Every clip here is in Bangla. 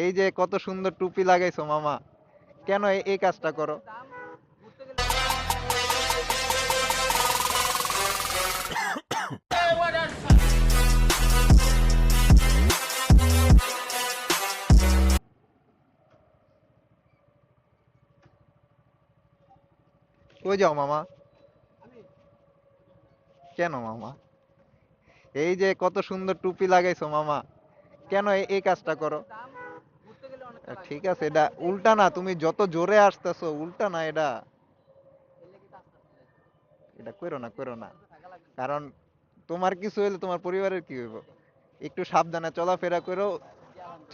এই যে কত সুন্দর টুপি লাগাইছো, মামা। কেন এই- কাজটা করো? কই যাও, মামা? কেন, মামা? এই যে কত সুন্দর টুপি লাগাইছো, মামা। কেন এই- কাজটা করো? ঠিক আছে, এটা উল্টা না, তুমি যত জোরে আসতেছো, উল্টা না, এটা এটা করো না করো না। কারণ তোমার কিছু হইলে তোমার পরিবারের কি হইব? একটু সাবধানে চলাফেরা করো,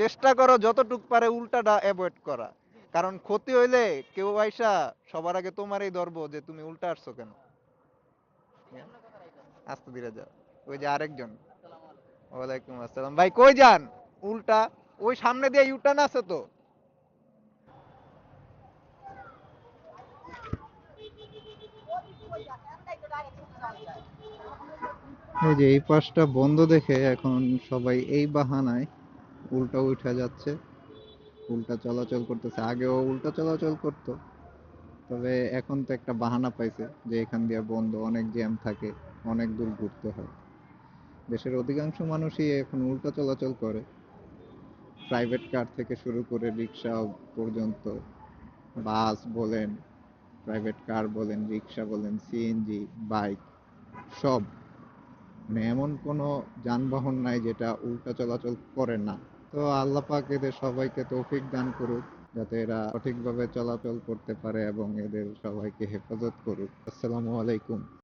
চেষ্টা করো যতটুক পারে উল্টাটা অ্যাভয়েড করা। কারণ ক্ষতি হইলে কেউ আইসা সবার আগে তোমারই ধরবো যে তুমি উল্টা আসছো কেন। আস্তে ধীরে যাও। ওই যে আরেকজন। ওয়ালাইকুম আসসালাম। ভাই, কই যান? উল্টা। ওই সামনে দিয়ে ইউটার্ন আছে তো। এই যে এই পাশটা বন্ধ দেখে এখন সবাই এই বাহানায় উল্টা উঠা যাচ্ছে, উল্টা চলাচল করতেছে। আগেও উল্টা চলাচল করতো, তবে এখন তো একটা বাহানা পাইছে যে এখান দিয়ে বন্ধ, অনেক জ্যাম থাকে, অনেক দূর ঘুরতে হয়। দেশের অধিকাংশ মানুষই এখন উল্টা চলাচল করে। প্রাইভেট কার থেকে শুরু করে রিক্সা পর্যন্ত বাস বলেন প্রাইভেট কার বলেন, রিক্সা বলেন সিএনজি বাইক সব। মানে এমন কোনো যানবাহন নাই যেটা উল্টা চলাচল করে না। তো আল্লাহ পাক এদের সবাইকে তৌফিক দান করুক, যাতে এরা সঠিকভাবে চলাচল করতে পারে এবং এদের সবাইকে হেফাজত করুক। আসসালামু আলাইকুম।